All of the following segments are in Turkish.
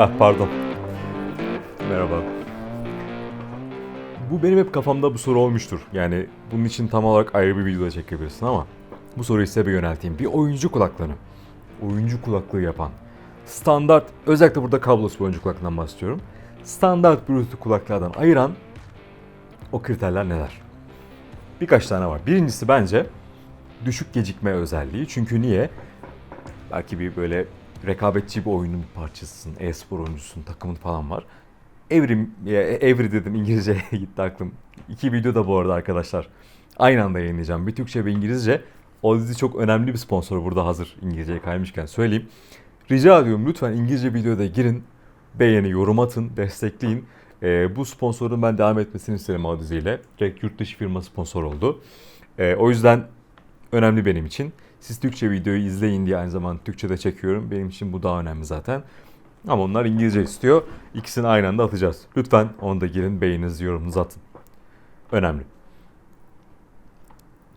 Ah pardon. Merhaba. Bu benim hep kafamda bu soru olmuştur. Yani bunun için tam olarak ayrı bir video da çekebilirsin ama bu soruyu size bir yönelteyim. Bir oyuncu kulaklığını, oyuncu kulaklığı yapan, standart, özellikle burada kablosuz oyuncu kulaklığından bahsediyorum. Standart Bluetooth kulaklardan ayıran o kriterler neler? Birkaç tane var. Birincisi bence düşük gecikme özelliği. Çünkü niye? Belki bir böyle rekabetçi bir oyunun bir parçasısın, e-spor oyuncusun, takımın falan var. Evrim, ya Evri dedim İngilizce gitti aklım. İki video da bu arada arkadaşlar. Aynı anda yayınlayacağım. Bir Türkçe bir İngilizce. O dizi çok önemli bir sponsor burada hazır İngilizceye kaymışken söyleyeyim. Rica ediyorum lütfen İngilizce videoda girin, beğeni, yorum atın, destekleyin. Ee, bu sponsorun ben devam etmesini isterim o diziyle. Direkt yurt dışı firma sponsor oldu. Ee, o yüzden önemli benim için. Siz Türkçe videoyu izleyin diye aynı zamanda Türkçe de çekiyorum. Benim için bu daha önemli zaten. Ama onlar İngilizce istiyor. İkisini aynı anda atacağız. Lütfen onu da girin, beğeninizi, yorumunuzu atın. Önemli.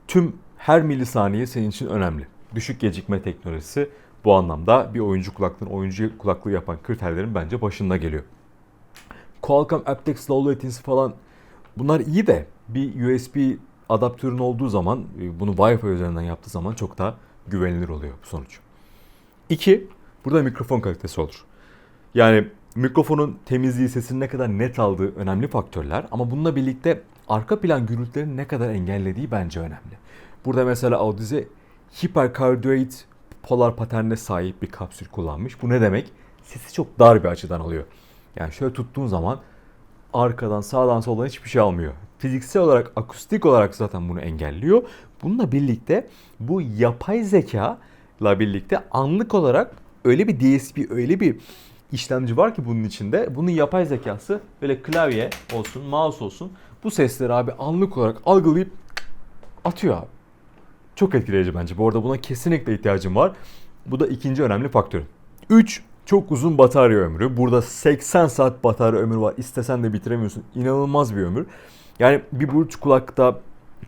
Tüm her milisaniye senin için önemli. Düşük gecikme teknolojisi bu anlamda bir oyuncu kulaklığın oyuncu kulaklığı yapan kriterlerin bence başında geliyor. Qualcomm aptX Low Latency falan bunlar iyi de bir USB adaptörün olduğu zaman e, bunu Wi-Fi üzerinden yaptığı zaman çok daha güvenilir oluyor bu sonuç. İki, burada mikrofon kalitesi olur. Yani mikrofonun temizliği, sesinin ne kadar net aldığı önemli faktörler ama bununla birlikte arka plan gürültülerini ne kadar engellediği bence önemli. Burada mesela Audize hipercardioid polar paterne sahip bir kapsül kullanmış. Bu ne demek? Sesi çok dar bir açıdan alıyor. Yani şöyle tuttuğun zaman arkadan sağdan soldan hiçbir şey almıyor. Fiziksel olarak, akustik olarak zaten bunu engelliyor. Bununla birlikte bu yapay zeka ile birlikte anlık olarak öyle bir DSP, öyle bir işlemci var ki bunun içinde. Bunun yapay zekası böyle klavye olsun, mouse olsun bu sesleri abi anlık olarak algılayıp atıyor abi. Çok etkileyici bence. Bu arada buna kesinlikle ihtiyacım var. Bu da ikinci önemli faktör. 3. Çok uzun batarya ömrü. Burada 80 saat batarya ömrü var. İstesen de bitiremiyorsun. İnanılmaz bir ömür. Yani bir Bluetooth kulakta,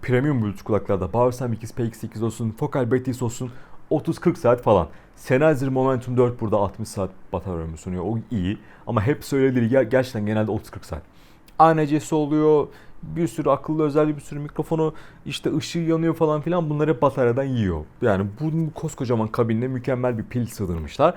premium Bluetooth kulaklarda Bowers X PX8 olsun, Focal Betis olsun 30-40 saat falan. Sennheiser Momentum 4 burada 60 saat batarya ömrü sunuyor. O iyi. Ama hep söylediği ger- gerçekten genelde 30-40 saat. ANC'si oluyor. Bir sürü akıllı özelliği, bir sürü mikrofonu, işte ışığı yanıyor falan filan bunları bataryadan yiyor. Yani bu koskocaman kabinle mükemmel bir pil sığdırmışlar.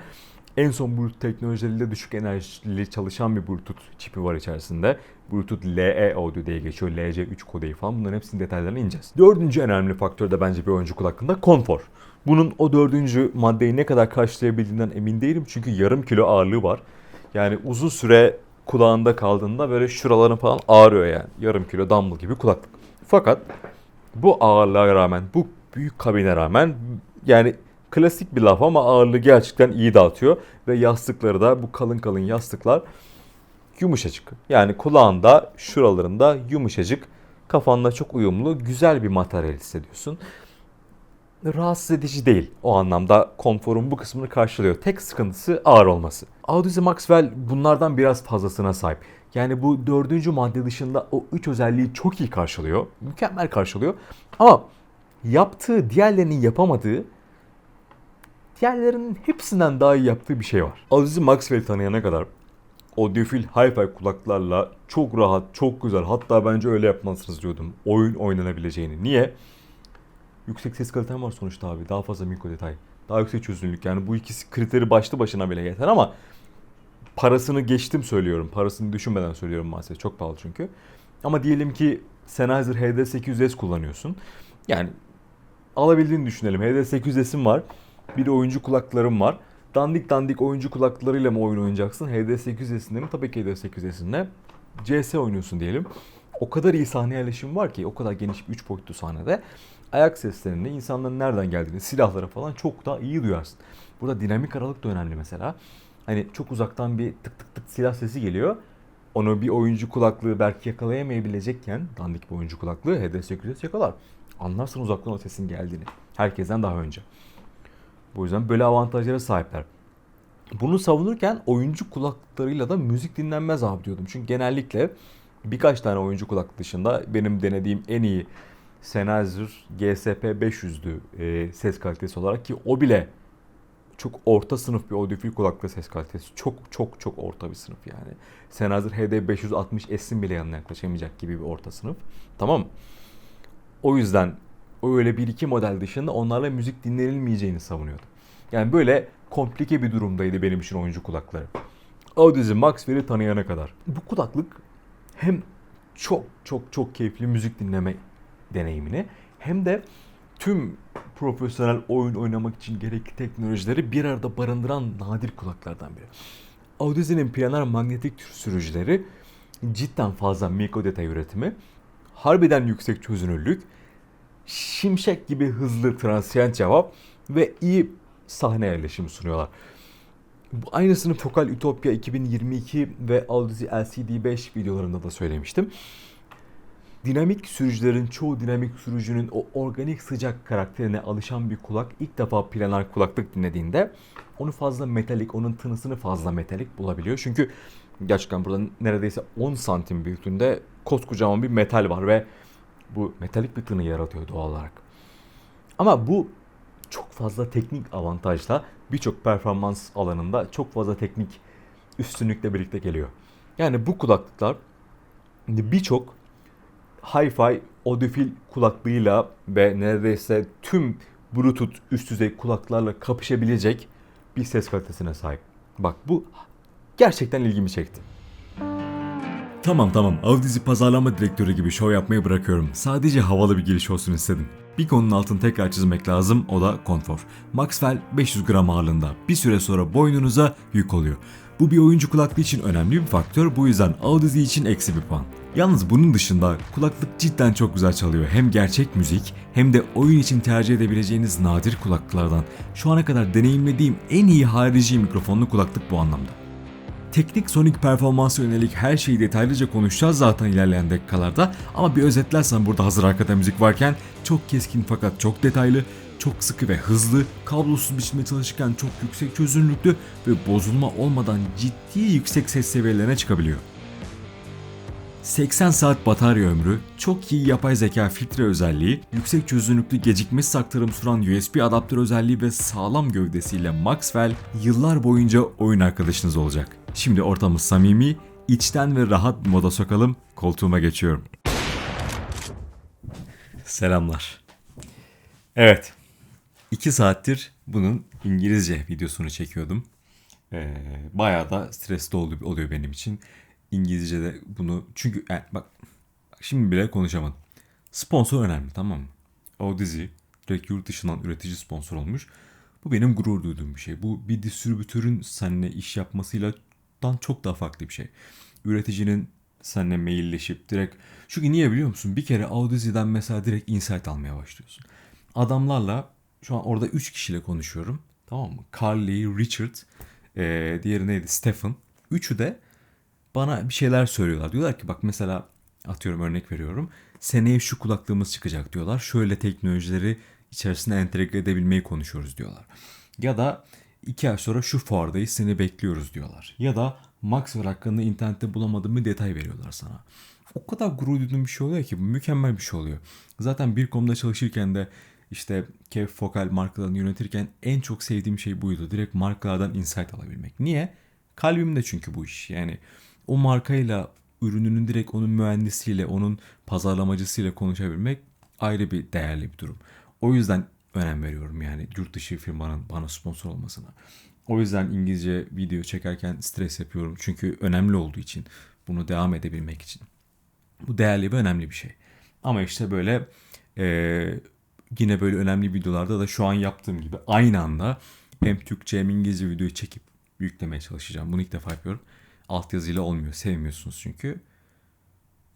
En son Bluetooth teknolojileriyle düşük enerjili çalışan bir Bluetooth çipi var içerisinde. Bluetooth LE audio diye geçiyor. LC3 kodeyi falan. Bunların hepsinin detaylarına ineceğiz. Dördüncü önemli faktör de bence bir oyuncu kulaklığında konfor. Bunun o dördüncü maddeyi ne kadar karşılayabildiğinden emin değilim. Çünkü yarım kilo ağırlığı var. Yani uzun süre kulağında kaldığında böyle şuraların falan ağrıyor yani. Yarım kilo dumbbell gibi kulaklık. Fakat bu ağırlığa rağmen, bu büyük kabine rağmen yani klasik bir laf ama ağırlığı gerçekten iyi dağıtıyor. Ve yastıkları da bu kalın kalın yastıklar yumuşacık. Yani kulağında şuralarında yumuşacık kafanla çok uyumlu güzel bir materyal hissediyorsun. Rahatsız edici değil. O anlamda konforun bu kısmını karşılıyor. Tek sıkıntısı ağır olması. Audeze Maxwell bunlardan biraz fazlasına sahip. Yani bu dördüncü madde dışında o üç özelliği çok iyi karşılıyor. Mükemmel karşılıyor. Ama yaptığı diğerlerinin yapamadığı diğerlerinin hepsinden daha iyi yaptığı bir şey var. Aziz Maxwell tanıyana kadar audiofil hi-fi kulaklarla çok rahat, çok güzel hatta bence öyle yapmalısınız diyordum. Oyun oynanabileceğini. Niye? Yüksek ses kaliten var sonuçta abi. Daha fazla mikro detay. Daha yüksek çözünürlük. Yani bu ikisi kriteri başlı başına bile yeter ama parasını geçtim söylüyorum. Parasını düşünmeden söylüyorum maalesef. Çok pahalı çünkü. Ama diyelim ki Sennheiser HD800S kullanıyorsun. Yani alabildiğini düşünelim. HD800S'in var. Bir de oyuncu kulaklarım var. Dandik dandik oyuncu kulaklarıyla mı oyun oynayacaksın? HD800S'inde mi? Tabii ki HD800S'inde. CS oynuyorsun diyelim. O kadar iyi sahne yerleşimi var ki o kadar geniş bir 3 boyutlu sahnede ayak seslerini, insanların nereden geldiğini, silahları falan çok daha iyi duyarsın. Burada dinamik aralık da önemli mesela. Hani çok uzaktan bir tık tık tık silah sesi geliyor. Onu bir oyuncu kulaklığı belki yakalayamayabilecekken, dandik bir oyuncu kulaklığı HD800 yakalar. Anlarsın uzaktan o sesin geldiğini. Herkesten daha önce. Bu yüzden böyle avantajlara sahipler. Bunu savunurken oyuncu kulaklıklarıyla da müzik dinlenmez abi diyordum. Çünkü genellikle birkaç tane oyuncu kulaklık dışında benim denediğim en iyi Sennheiser GSP 500'dü e, ses kalitesi olarak ki o bile çok orta sınıf bir audiofil kulaklık ses kalitesi. Çok çok çok orta bir sınıf yani. Sennheiser HD560S'in bile yanına yaklaşamayacak gibi bir orta sınıf. Tamam? O yüzden o öyle bir iki model dışında onlarla müzik dinlenilmeyeceğini savunuyordum. Yani böyle komplike bir durumdaydı benim için oyuncu kulakları. Audeze Maxwell'i tanıyana kadar. Bu kulaklık hem çok çok çok keyifli müzik dinleme deneyimini hem de tüm profesyonel oyun oynamak için gerekli teknolojileri bir arada barındıran nadir kulaklardan biri. Audize'nin planar manyetik sürücüleri cidden fazla mikro detay üretimi, harbiden yüksek çözünürlük, şimşek gibi hızlı transient cevap ve iyi sahne yerleşimi sunuyorlar. Bu aynısını Focal Utopia 2022 ve Audeze LCD5 videolarında da söylemiştim. Dinamik sürücülerin çoğu dinamik sürücünün o organik sıcak karakterine alışan bir kulak ilk defa planar kulaklık dinlediğinde onu fazla metalik, onun tınısını fazla metalik bulabiliyor. Çünkü gerçekten burada neredeyse 10 santim büyüklüğünde koskocaman bir metal var ve bu metalik bir tını yaratıyor doğal olarak. Ama bu çok fazla teknik avantajla birçok performans alanında çok fazla teknik üstünlükle birlikte geliyor. Yani bu kulaklıklar birçok hi-fi audiofil kulaklığıyla ve neredeyse tüm Bluetooth üst düzey kulaklarla kapışabilecek bir ses kalitesine sahip. Bak bu gerçekten ilgimi çekti. Tamam tamam Audizi pazarlama direktörü gibi şov yapmayı bırakıyorum. Sadece havalı bir giriş olsun istedim. Bir konunun altını tekrar çizmek lazım o da konfor. Maxwell 500 gram ağırlığında bir süre sonra boynunuza yük oluyor. Bu bir oyuncu kulaklığı için önemli bir faktör bu yüzden Audizi için eksi bir puan. Yalnız bunun dışında kulaklık cidden çok güzel çalıyor. Hem gerçek müzik hem de oyun için tercih edebileceğiniz nadir kulaklıklardan. Şu ana kadar deneyimlediğim en iyi harici mikrofonlu kulaklık bu anlamda. Teknik sonik performansı yönelik her şeyi detaylıca konuşacağız zaten ilerleyen dakikalarda ama bir özetlersen burada hazır arkada müzik varken çok keskin fakat çok detaylı, çok sıkı ve hızlı, kablosuz biçimde çalışırken çok yüksek çözünürlüklü ve bozulma olmadan ciddi yüksek ses seviyelerine çıkabiliyor. 80 saat batarya ömrü, çok iyi yapay zeka filtre özelliği, yüksek çözünürlüklü gecikmesiz aktarım sunan USB adaptör özelliği ve sağlam gövdesiyle Maxwell yıllar boyunca oyun arkadaşınız olacak. Şimdi ortamı samimi, içten ve rahat bir moda sokalım. Koltuğuma geçiyorum. Selamlar. Evet. 2 saattir bunun İngilizce videosunu çekiyordum. Ee, bayağı da stresli oldu, oluyor benim için. İngilizce'de bunu çünkü yani bak, bak şimdi bile konuşamadım. Sponsor önemli tamam mı? O dizi direkt yurt dışından üretici sponsor olmuş. Bu benim gurur duyduğum bir şey. Bu bir distribütörün seninle iş yapmasıyla dan çok daha farklı bir şey. Üreticinin seninle mailleşip direkt çünkü niye biliyor musun? Bir kere Audizi'den mesela direkt insight almaya başlıyorsun. Adamlarla şu an orada 3 kişiyle konuşuyorum. Tamam mı? Carly, Richard, ee, diğeri neydi? Stephen. Üçü de bana bir şeyler söylüyorlar. Diyorlar ki bak mesela atıyorum örnek veriyorum. Seneye şu kulaklığımız çıkacak diyorlar. Şöyle teknolojileri içerisine entegre edebilmeyi konuşuyoruz diyorlar. Ya da iki ay sonra şu fuardayız seni bekliyoruz diyorlar. Ya da Maxwell hakkında internette bulamadığım bir detay veriyorlar sana. O kadar gurur duyduğum bir şey oluyor ki mükemmel bir şey oluyor. Zaten bir konuda çalışırken de işte Kev Focal markalarını yönetirken en çok sevdiğim şey buydu. Direkt markalardan insight alabilmek. Niye? Kalbimde çünkü bu iş. Yani o markayla ürününün direkt onun mühendisiyle, onun pazarlamacısıyla konuşabilmek ayrı bir değerli bir durum. O yüzden önem veriyorum yani yurt dışı firmanın bana sponsor olmasına. O yüzden İngilizce video çekerken stres yapıyorum. Çünkü önemli olduğu için. Bunu devam edebilmek için. Bu değerli ve önemli bir şey. Ama işte böyle e, yine böyle önemli videolarda da şu an yaptığım gibi aynı anda hem Türkçe hem İngilizce videoyu çekip yüklemeye çalışacağım. Bunu ilk defa yapıyorum. Altyazıyla olmuyor. Sevmiyorsunuz çünkü.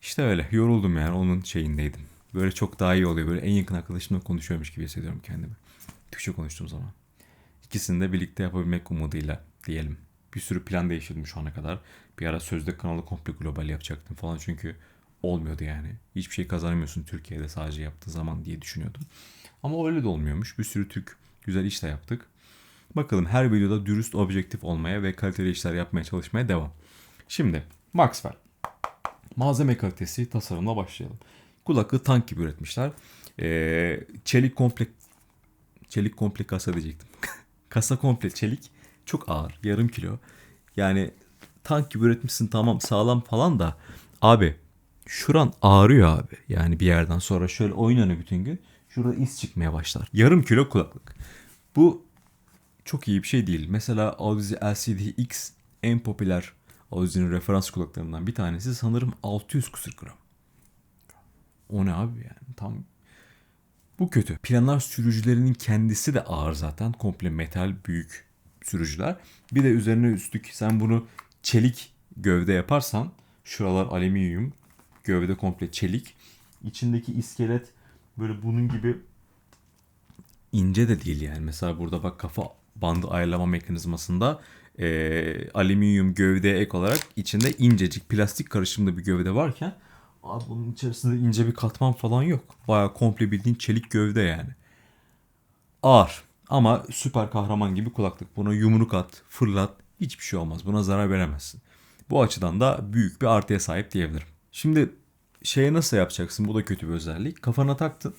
İşte öyle. Yoruldum yani. Onun şeyindeydim. Böyle çok daha iyi oluyor. Böyle en yakın arkadaşımla konuşuyormuş gibi hissediyorum kendimi. Türkçe konuştuğum zaman. İkisini de birlikte yapabilmek umuduyla diyelim. Bir sürü plan değiştirdim şu ana kadar. Bir ara sözde kanalı komple global yapacaktım falan çünkü olmuyordu yani. Hiçbir şey kazanamıyorsun Türkiye'de sadece yaptığı zaman diye düşünüyordum. Ama öyle de olmuyormuş. Bir sürü Türk güzel iş yaptık. Bakalım her videoda dürüst objektif olmaya ve kaliteli işler yapmaya çalışmaya devam. Şimdi Maxwell. Malzeme kalitesi tasarımla başlayalım. Kulaklığı tank gibi üretmişler. Ee, çelik komple çelik komplikasya diyecektim. Kasa komple çelik. Çok ağır. Yarım kilo. Yani tank gibi üretmişsin tamam sağlam falan da abi şuran ağrıyor abi. Yani bir yerden sonra şöyle oynanıyor bütün gün. Şurada iz çıkmaya başlar. Yarım kilo kulaklık. Bu çok iyi bir şey değil. Mesela Audi LCD-X en popüler Audi'nin referans kulaklarından bir tanesi sanırım 600 kusur gram. O ne abi yani tam bu kötü. Planlar sürücülerinin kendisi de ağır zaten. Komple metal büyük sürücüler. Bir de üzerine üstlük sen bunu çelik gövde yaparsan şuralar alüminyum, gövde komple çelik. İçindeki iskelet böyle bunun gibi ince de değil yani. Mesela burada bak kafa bandı ayarlama mekanizmasında e, alüminyum gövdeye ek olarak içinde incecik plastik karışımlı bir gövde varken abi bunun içerisinde ince bir katman falan yok. Baya komple bildiğin çelik gövde yani. Ağır ama süper kahraman gibi kulaklık. Buna yumruk at, fırlat hiçbir şey olmaz. Buna zarar veremezsin. Bu açıdan da büyük bir artıya sahip diyebilirim. Şimdi şeye nasıl yapacaksın? Bu da kötü bir özellik. Kafana taktın.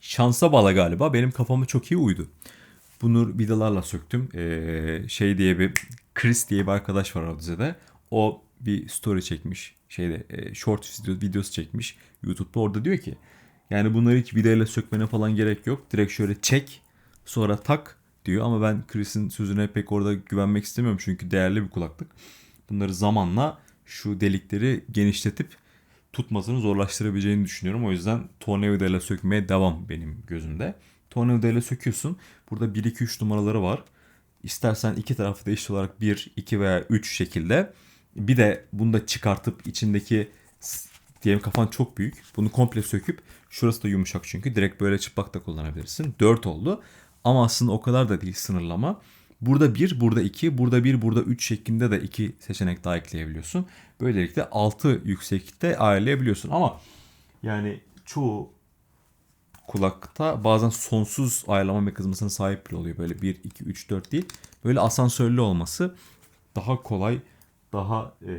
Şansa bala galiba benim kafama çok iyi uydu. Bunu vidalarla söktüm. Ee, şey diye bir Chris diye bir arkadaş var Audize'de. O bir story çekmiş. Şeyde e, short video, videosu çekmiş. YouTube'da orada diyor ki yani bunları hiç vidayla sökmene falan gerek yok. Direkt şöyle çek sonra tak diyor. Ama ben Chris'in sözüne pek orada güvenmek istemiyorum. Çünkü değerli bir kulaklık. Bunları zamanla şu delikleri genişletip tutmasını zorlaştırabileceğini düşünüyorum. O yüzden tornavidayla sökmeye devam benim gözümde. Tornavidayla söküyorsun. Burada 1-2-3 numaraları var. İstersen iki tarafı da eşit olarak 1, 2 veya 3 şekilde. Bir de bunu da çıkartıp içindeki diyelim kafan çok büyük. Bunu komple söküp şurası da yumuşak çünkü direkt böyle çıplak da kullanabilirsin. 4 oldu. Ama aslında o kadar da değil sınırlama. Burada 1, burada 2, burada 1, burada 3 şeklinde de 2 seçenek daha ekleyebiliyorsun. Böylelikle 6 yükseklikte ayarlayabiliyorsun. Ama yani çoğu kulakta bazen sonsuz ayarlama mekanizmasına sahip bile oluyor. Böyle 1, 2, 3, 4 değil. Böyle asansörlü olması daha kolay, daha e,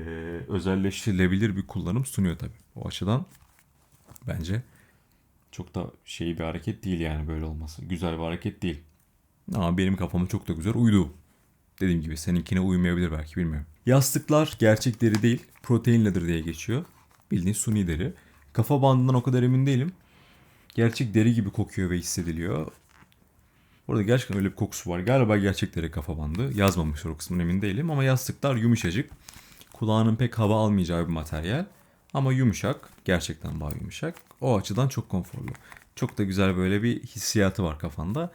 özelleştirilebilir bir kullanım sunuyor tabii. O açıdan bence çok da şey bir hareket değil yani böyle olması. Güzel bir hareket değil. Ama benim kafama çok da güzel uydu. Dediğim gibi seninkine uymayabilir belki bilmiyorum. Yastıklar gerçek deri değil. Protein leather diye geçiyor. Bildiğin suni deri. Kafa bandından o kadar emin değilim. Gerçek deri gibi kokuyor ve hissediliyor. Orada gerçekten öyle bir kokusu var. Galiba gerçek deri kafa bandı. Yazmamışlar o kısmını emin değilim. Ama yastıklar yumuşacık. Kulağının pek hava almayacağı bir materyal. Ama yumuşak. Gerçekten bağ yumuşak. O açıdan çok konforlu. Çok da güzel böyle bir hissiyatı var kafanda.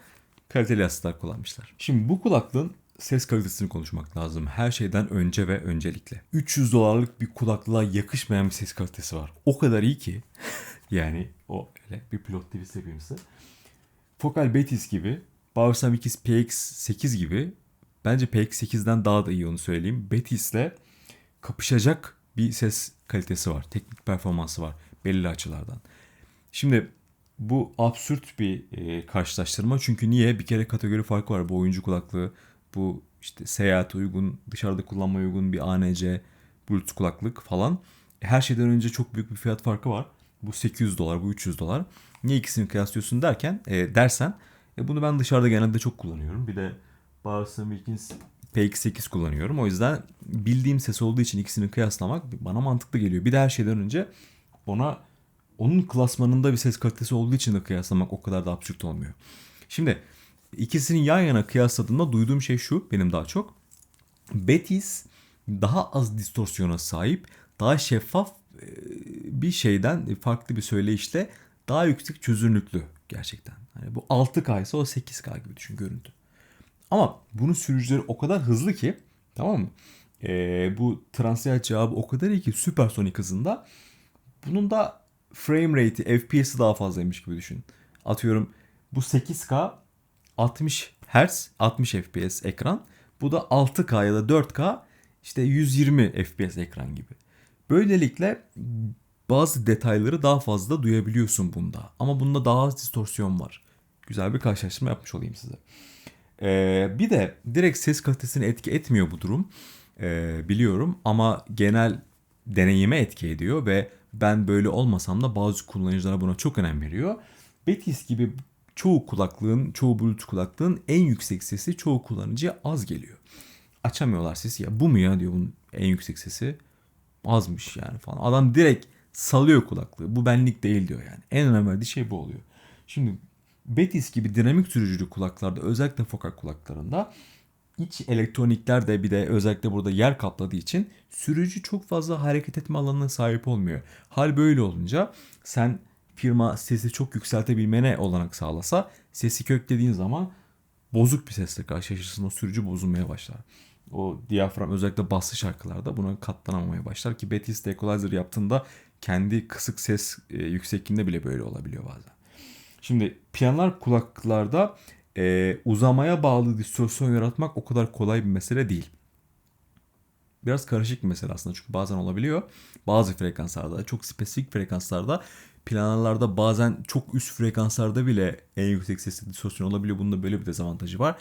Kaliteli yastıklar kullanmışlar. Şimdi bu kulaklığın ses kalitesini konuşmak lazım. Her şeyden önce ve öncelikle. 300 dolarlık bir kulaklığa yakışmayan bir ses kalitesi var. O kadar iyi ki yani o öyle bir pilot yapayım size. Focal Betis gibi, X PX8 gibi bence PX8'den daha da iyi onu söyleyeyim. Betis'le kapışacak bir ses kalitesi var. Teknik performansı var belli açılardan. Şimdi bu absürt bir e, karşılaştırma. Çünkü niye? Bir kere kategori farkı var. Bu oyuncu kulaklığı, bu işte seyahat uygun, dışarıda kullanma uygun bir ANC, Bluetooth kulaklık falan. Her şeyden önce çok büyük bir fiyat farkı var. Bu 800 dolar, bu 300 dolar. Niye ikisini kıyaslıyorsun derken e, dersen e, bunu ben dışarıda genelde çok kullanıyorum. Bir de Bowers Wilkins PX8 kullanıyorum. O yüzden bildiğim ses olduğu için ikisini kıyaslamak bana mantıklı geliyor. Bir de her şeyden önce ona onun klasmanında bir ses kalitesi olduğu için de kıyaslamak o kadar da absürt olmuyor. Şimdi ikisini yan yana kıyasladığımda duyduğum şey şu benim daha çok. Betis daha az distorsiyona sahip, daha şeffaf e, bir şeyden farklı bir söyleyişle daha yüksek çözünürlüklü gerçekten. Yani bu 6K ise o 8K gibi düşün görüntü. Ama bunun sürücüleri o kadar hızlı ki tamam mı? Ee, bu transiyat cevabı o kadar iyi ki süpersonik hızında. Bunun da frame rate'i, FPS'i daha fazlaymış gibi düşün. Atıyorum bu 8K 60 Hz 60 FPS ekran. Bu da 6K ya da 4K işte 120 FPS ekran gibi. Böylelikle bazı detayları daha fazla duyabiliyorsun bunda. Ama bunda daha az distorsiyon var. Güzel bir karşılaştırma yapmış olayım size. Ee, bir de direkt ses kalitesini etki etmiyor bu durum. Ee, biliyorum ama genel deneyime etki ediyor ve ben böyle olmasam da bazı kullanıcılar buna çok önem veriyor. Betis gibi çoğu kulaklığın, çoğu Bluetooth kulaklığın en yüksek sesi çoğu kullanıcıya az geliyor. Açamıyorlar sesi ya bu mu ya diyor bunun en yüksek sesi. Azmış yani falan. Adam direkt salıyor kulaklığı. Bu benlik değil diyor yani. En önemli şey bu oluyor. Şimdi Betis gibi dinamik sürücülü kulaklarda özellikle fokal kulaklarında iç elektronikler de bir de özellikle burada yer kapladığı için sürücü çok fazla hareket etme alanına sahip olmuyor. Hal böyle olunca sen firma sesi çok yükseltebilmene olanak sağlasa sesi köklediğin zaman bozuk bir sesle karşılaşırsın. O sürücü bozulmaya başlar. O diyafram özellikle baslı şarkılarda buna katlanamamaya başlar ki Betis Equalizer yaptığında kendi kısık ses e, yüksekliğinde bile böyle olabiliyor bazen. Şimdi piyanolar kulaklarda e, uzamaya bağlı distorsiyon yaratmak o kadar kolay bir mesele değil. Biraz karışık bir mesele aslında çünkü bazen olabiliyor. Bazı frekanslarda, çok spesifik frekanslarda, planalarda bazen çok üst frekanslarda bile en yüksek sesli distorsiyon olabiliyor. Bunun da böyle bir dezavantajı var.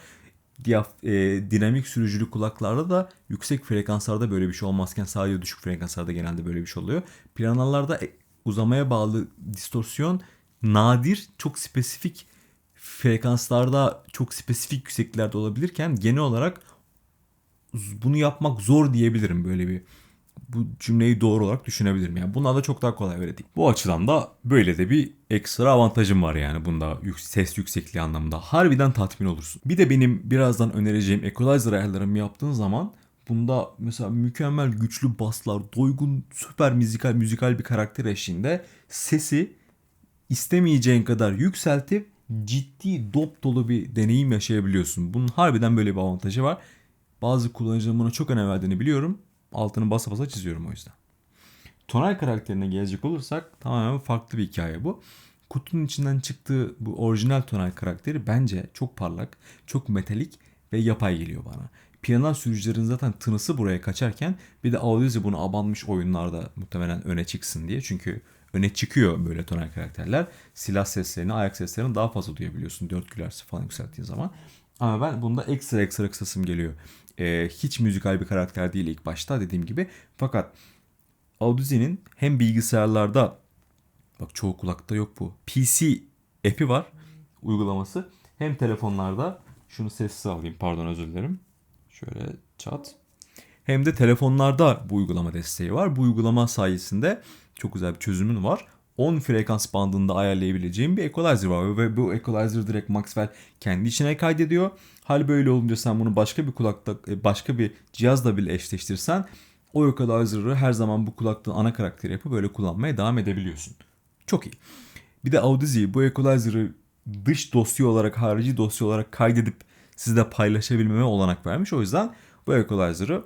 Diyaf, e, dinamik sürücülü kulaklarda da yüksek frekanslarda böyle bir şey olmazken sadece düşük frekanslarda genelde böyle bir şey oluyor. Planalarda e, uzamaya bağlı distorsiyon nadir, çok spesifik frekanslarda çok spesifik yüksekliklerde olabilirken genel olarak bunu yapmak zor diyebilirim böyle bir bu cümleyi doğru olarak düşünebilirim. Yani bunlar da çok daha kolay değil. Bu açıdan da böyle de bir ekstra avantajım var yani bunda ses yüksekliği anlamında. Harbiden tatmin olursun. Bir de benim birazdan önereceğim equalizer ayarlarımı yaptığın zaman bunda mesela mükemmel güçlü baslar, doygun süper müzikal müzikal bir karakter eşliğinde sesi istemeyeceğin kadar yükseltip ciddi dop dolu bir deneyim yaşayabiliyorsun. Bunun harbiden böyle bir avantajı var. Bazı kullanıcıların buna çok önem verdiğini biliyorum. Altını basa basa çiziyorum o yüzden. Tonal karakterine gelecek olursak tamamen farklı bir hikaye bu. Kutunun içinden çıktığı bu orijinal tonal karakteri bence çok parlak, çok metalik ve yapay geliyor bana. Piyano sürücülerin zaten tınısı buraya kaçarken bir de Audiozi bunu abanmış oyunlarda muhtemelen öne çıksın diye. Çünkü öne çıkıyor böyle tonal karakterler. Silah seslerini, ayak seslerini daha fazla duyabiliyorsun. 4 gülersi falan yükselttiğin zaman. Ama ben bunda ekstra ekstra kısasım geliyor. Ee, hiç müzikal bir karakter değil ilk başta dediğim gibi. Fakat Audizi'nin hem bilgisayarlarda bak çoğu kulakta yok bu. PC app'i var uygulaması. Hem telefonlarda şunu sessiz alayım pardon özür dilerim. Şöyle çat. Hem de telefonlarda bu uygulama desteği var. Bu uygulama sayesinde çok güzel bir çözümün var. 10 frekans bandında ayarlayabileceğim bir equalizer var ve bu equalizer direkt Maxwell kendi içine kaydediyor. Hal böyle olunca sen bunu başka bir kulakta başka bir cihazla bile eşleştirsen o equalizer'ı her zaman bu kulaklığın ana karakteri yapıp böyle kullanmaya devam edebiliyorsun. Çok iyi. Bir de Audezi bu equalizer'ı dış dosya olarak, harici dosya olarak kaydedip sizle paylaşabilmeme olanak vermiş. O yüzden bu equalizer'ı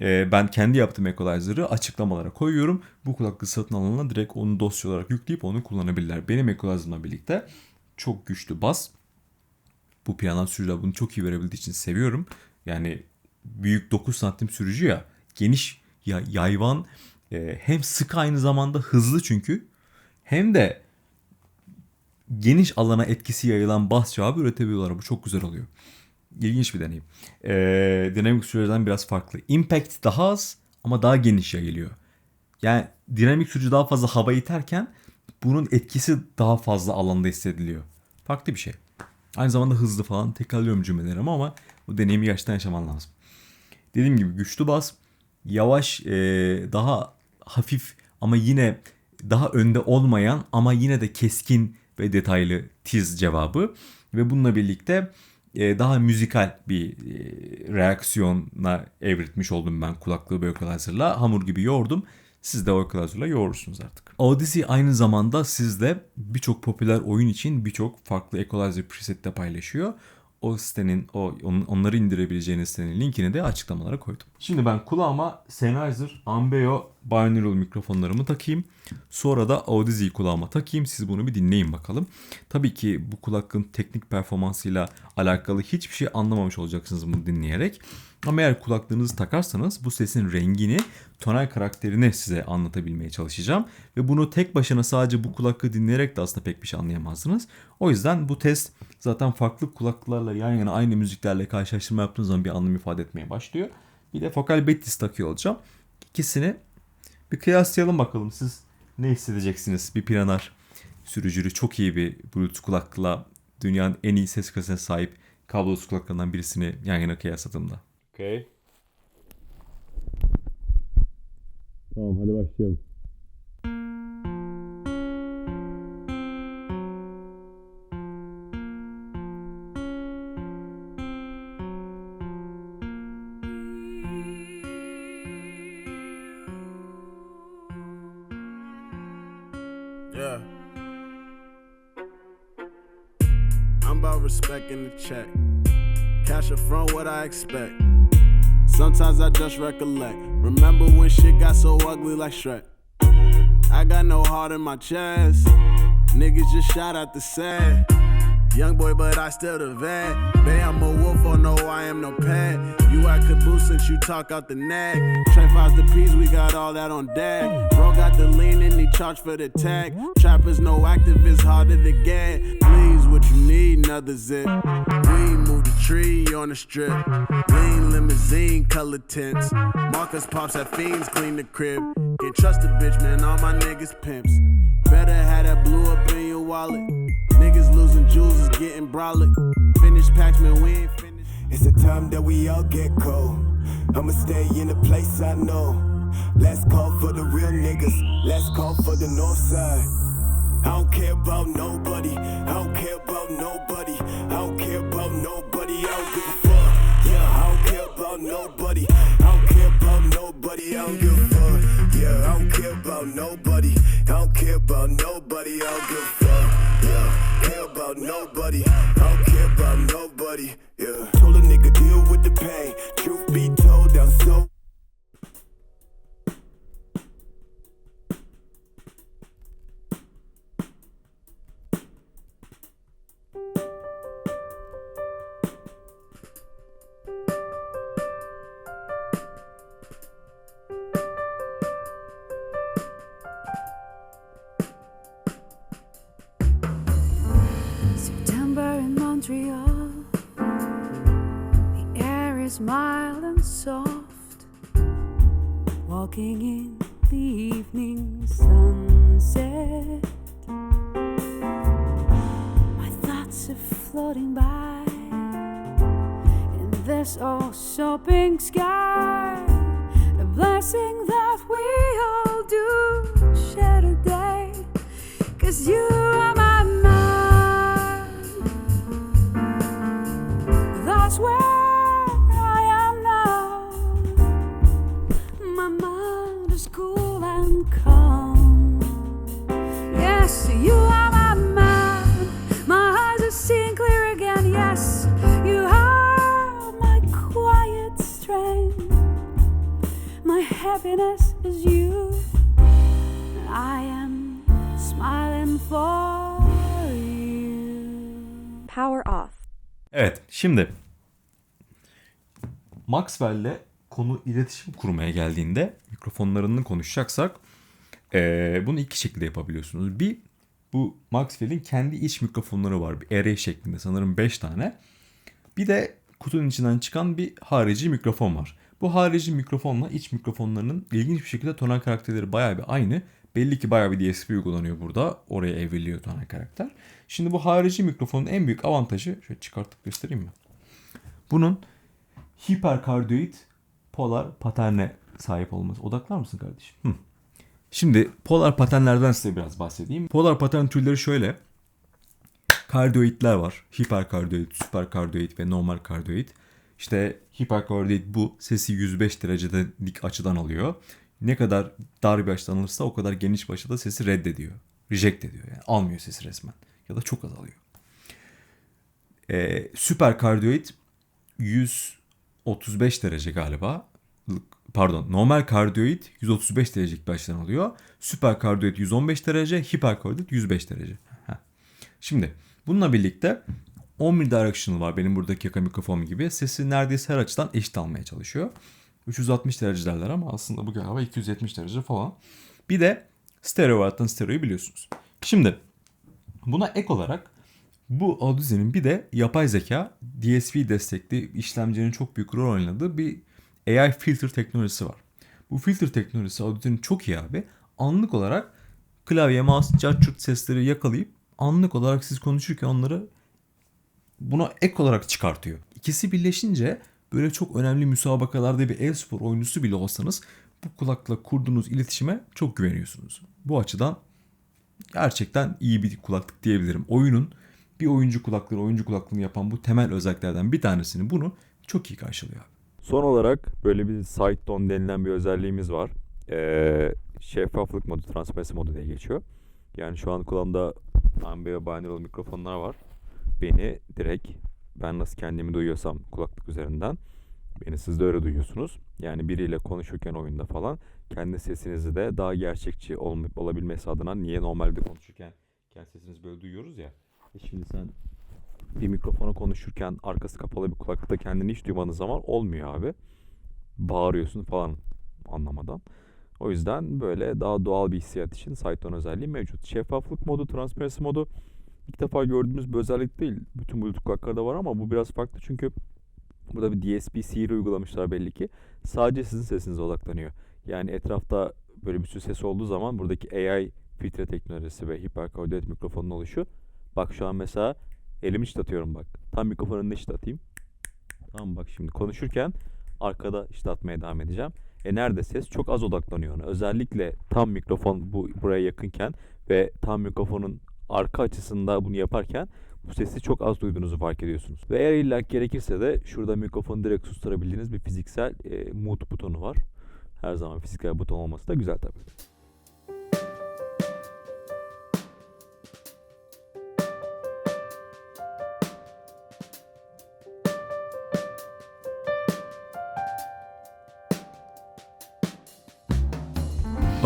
e, ben kendi yaptığım equalizer'ı açıklamalara koyuyorum. Bu kulaklığı satın alanına direkt onu dosya olarak yükleyip onu kullanabilirler. Benim equalizer'ımla birlikte çok güçlü bas. Bu piyano sürücüler bunu çok iyi verebildiği için seviyorum. Yani büyük 9 santim sürücü ya geniş ya, yayvan e, hem sık aynı zamanda hızlı çünkü hem de geniş alana etkisi yayılan bas cevabı üretebiliyorlar. Bu çok güzel oluyor. İlginç bir deneyim. Ee, dinamik sürücülerden biraz farklı. Impact daha az ama daha geniş yayılıyor. Yani dinamik sürücü daha fazla hava iterken bunun etkisi daha fazla alanda hissediliyor. Farklı bir şey. Aynı zamanda hızlı falan tekrarlıyorum cümlelerimi ama bu deneyimi gerçekten yaşaman lazım. Dediğim gibi güçlü bas, yavaş, e, daha hafif ama yine daha önde olmayan ama yine de keskin ve detaylı tiz cevabı ve bununla birlikte e, daha müzikal bir e, reaksiyona evritmiş oldum ben kulaklığı bir equalizer'la. Hamur gibi yoğurdum. Siz de o equalizer'la yoğurursunuz artık. Odyssey aynı zamanda sizde birçok popüler oyun için birçok farklı equalizer preset de paylaşıyor. O sitenin, o onları indirebileceğiniz sitenin linkini de açıklamalara koydum. Şimdi ben kulağıma Sennheiser Ambeo binaural mikrofonlarımı takayım. Sonra da Audisi'yi kulağıma takayım. Siz bunu bir dinleyin bakalım. Tabii ki bu kulaklığın teknik performansıyla alakalı hiçbir şey anlamamış olacaksınız bunu dinleyerek. Ama eğer kulaklığınızı takarsanız bu sesin rengini, tonal karakterini size anlatabilmeye çalışacağım. Ve bunu tek başına sadece bu kulaklığı dinleyerek de aslında pek bir şey anlayamazsınız. O yüzden bu test zaten farklı kulaklıklarla yan yana aynı müziklerle karşılaştırma yaptığınız zaman bir anlam ifade etmeye başlıyor. Bir de Focal Betis takıyor olacağım. İkisini bir kıyaslayalım bakalım siz ne hissedeceksiniz bir planar sürücülü çok iyi bir Bluetooth kulaklığa dünyanın en iyi ses kalitesine sahip kablosuz kulaklarından birisini yan yana kıyasladığımda. Okay. Tamam hadi başlayalım. I'm about respecting the check. Cash up front, what I expect. Sometimes I just recollect. Remember when shit got so ugly like Shrek? I got no heart in my chest. Niggas just shot at the set. Young boy, but I still the vet. Bay, I'm a wolf, oh no, I am no pet. You at caboose since you talk out the neck. Trey fives the peas, we got all that on deck. Bro got the lean and he charge for the tag. Trappers, no activists, harder to get. What you need, another zip. We move the tree on the strip. Lean limousine, color tints. Marcus pops at fiends, clean the crib. Can't trust a bitch, man, all my niggas pimps. Better have that blue up in your wallet. Niggas losing jewels is getting brolic. Finish packs, man, we ain't finished. It's the time that we all get cold. I'ma stay in the place I know. Let's call for the real niggas. Let's call for the north side. I don't care about nobody. I don't care about nobody. I don't care about nobody. I don't give a fuck. Yeah, I don't care about nobody. I don't care about nobody. I don't give a fuck. Yeah, I don't care about nobody. I don't care about nobody. I don't give a fuck. Yeah, care about nobody. I don't care about nobody. Yeah. Told a nigga deal with the pain. Truth be told, I'm so. Walking in şimdi Maxwell'le konu iletişim kurmaya geldiğinde mikrofonlarını konuşacaksak eee, bunu iki şekilde yapabiliyorsunuz. Bir bu Maxwell'in kendi iç mikrofonları var. Bir array şeklinde sanırım 5 tane. Bir de kutunun içinden çıkan bir harici mikrofon var. Bu harici mikrofonla iç mikrofonlarının ilginç bir şekilde tonal karakterleri bayağı bir aynı. Belli ki bayağı bir DSP uygulanıyor burada. Oraya evriliyor tonal karakter. Şimdi bu harici mikrofonun en büyük avantajı, şöyle çıkartıp göstereyim mi? Bunun hiperkardioid polar paterne sahip olması. Odaklar mısın kardeşim? Hı. Şimdi polar paternlerden size biraz bahsedeyim. Polar patern türleri şöyle. Kardioidler var. Hiperkardioid, süperkardioid ve normal kardioid. İşte hiperkardioid bu sesi 105 derecede dik açıdan alıyor. Ne kadar dar bir açıdan alırsa o kadar geniş bir açıda sesi reddediyor. Reject ediyor yani. Almıyor sesi resmen. Ya da çok az alıyor. Ee, süperkardioid 135 derece galiba. Pardon normal kardioid 135 derecelik bir açıdan alıyor. Süperkardioid 115 derece, hiperkardioid 105 derece. Heh. Şimdi bununla birlikte 11 directional var benim buradaki yaka mikrofon gibi. Sesi neredeyse her açıdan eşit almaya çalışıyor. 360 derece derler ama aslında bu galiba 270 derece falan. Bir de stereo. Zaten stereoyu biliyorsunuz. Şimdi buna ek olarak bu Audize'nin bir de yapay zeka DSP destekli işlemcinin çok büyük rol oynadığı bir AI filter teknolojisi var. Bu filter teknolojisi Audize'nin çok iyi abi. Anlık olarak klavye, mouse, curt sesleri yakalayıp anlık olarak siz konuşurken onları buna ek olarak çıkartıyor. İkisi birleşince böyle çok önemli müsabakalarda bir e-spor oyuncusu bile olsanız bu kulakla kurduğunuz iletişime çok güveniyorsunuz. Bu açıdan gerçekten iyi bir kulaklık diyebilirim. Oyunun bir oyuncu kulaklığı, oyuncu kulaklığını yapan bu temel özelliklerden bir tanesini bunu çok iyi karşılıyor. abi. Son olarak böyle bir side tone denilen bir özelliğimiz var. Ee, şeffaflık modu, transparency modu diye geçiyor. Yani şu an kulağımda ambi ve binaural mikrofonlar var. Beni direkt ben nasıl kendimi duyuyorsam kulaklık üzerinden beni siz de öyle duyuyorsunuz. Yani biriyle konuşurken oyunda falan kendi sesinizi de daha gerçekçi olma- olabilmesi adına niye normalde konuşurken kendi sesinizi böyle duyuyoruz ya. E şimdi sen bir mikrofona konuşurken arkası kapalı bir kulaklıkta kendini hiç duymadığın zaman olmuyor abi. Bağırıyorsun falan anlamadan. O yüzden böyle daha doğal bir hissiyat için Saiton özelliği mevcut. Şeffaflık modu, transparency modu ilk defa gördüğümüz bir özellik değil. Bütün Bluetooth kulaklarda var ama bu biraz farklı çünkü burada bir DSP Siri uygulamışlar belli ki. Sadece sizin sesinize odaklanıyor. Yani etrafta böyle bir sürü ses olduğu zaman buradaki AI filtre teknolojisi ve hiperkardiyot mikrofonun oluşu. Bak şu an mesela elimi çıtlatıyorum bak. Tam mikrofonun önüne çıtlatayım. Tamam bak şimdi konuşurken arkada çıtlatmaya devam edeceğim. E nerede ses? Çok az odaklanıyor ona. Özellikle tam mikrofon bu buraya yakınken ve tam mikrofonun arka açısında bunu yaparken bu sesi çok az duyduğunuzu fark ediyorsunuz. Ve eğer illa gerekirse de şurada mikrofonu direkt susturabildiğiniz bir fiziksel e, mute butonu var. Her zaman fiziksel buton olması da güzel tabii.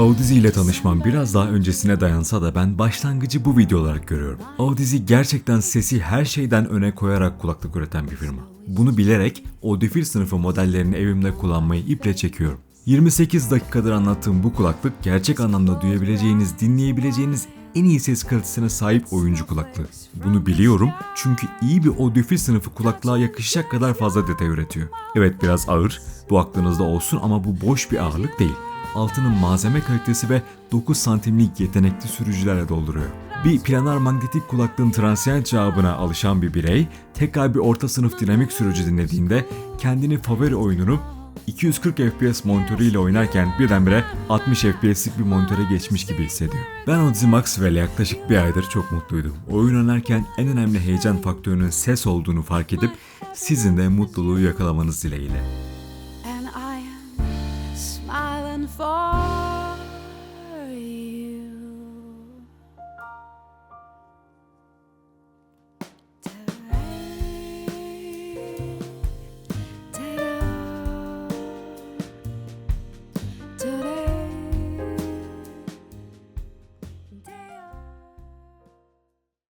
Audizi ile tanışmam biraz daha öncesine dayansa da ben başlangıcı bu video olarak görüyorum. Audizi gerçekten sesi her şeyden öne koyarak kulaklık üreten bir firma. Bunu bilerek Audifil sınıfı modellerini evimde kullanmayı iple çekiyorum. 28 dakikadır anlattığım bu kulaklık gerçek anlamda duyabileceğiniz, dinleyebileceğiniz en iyi ses kalitesine sahip oyuncu kulaklığı. Bunu biliyorum çünkü iyi bir audiophil sınıfı kulaklığa yakışacak kadar fazla detay üretiyor. Evet biraz ağır, bu aklınızda olsun ama bu boş bir ağırlık değil altının malzeme kalitesi ve 9 santimlik yetenekli sürücülerle dolduruyor. Bir planar manyetik kulaklığın transient cevabına alışan bir birey tekrar bir orta sınıf dinamik sürücü dinlediğinde kendini favori oyununu 240 FPS monitörüyle oynarken birdenbire 60 FPS'lik bir monitöre geçmiş gibi hissediyor. Ben Audzi Maxwell'e yaklaşık bir aydır çok mutluydum. Oyun oynarken en önemli heyecan faktörünün ses olduğunu fark edip sizin de mutluluğu yakalamanız dileğiyle.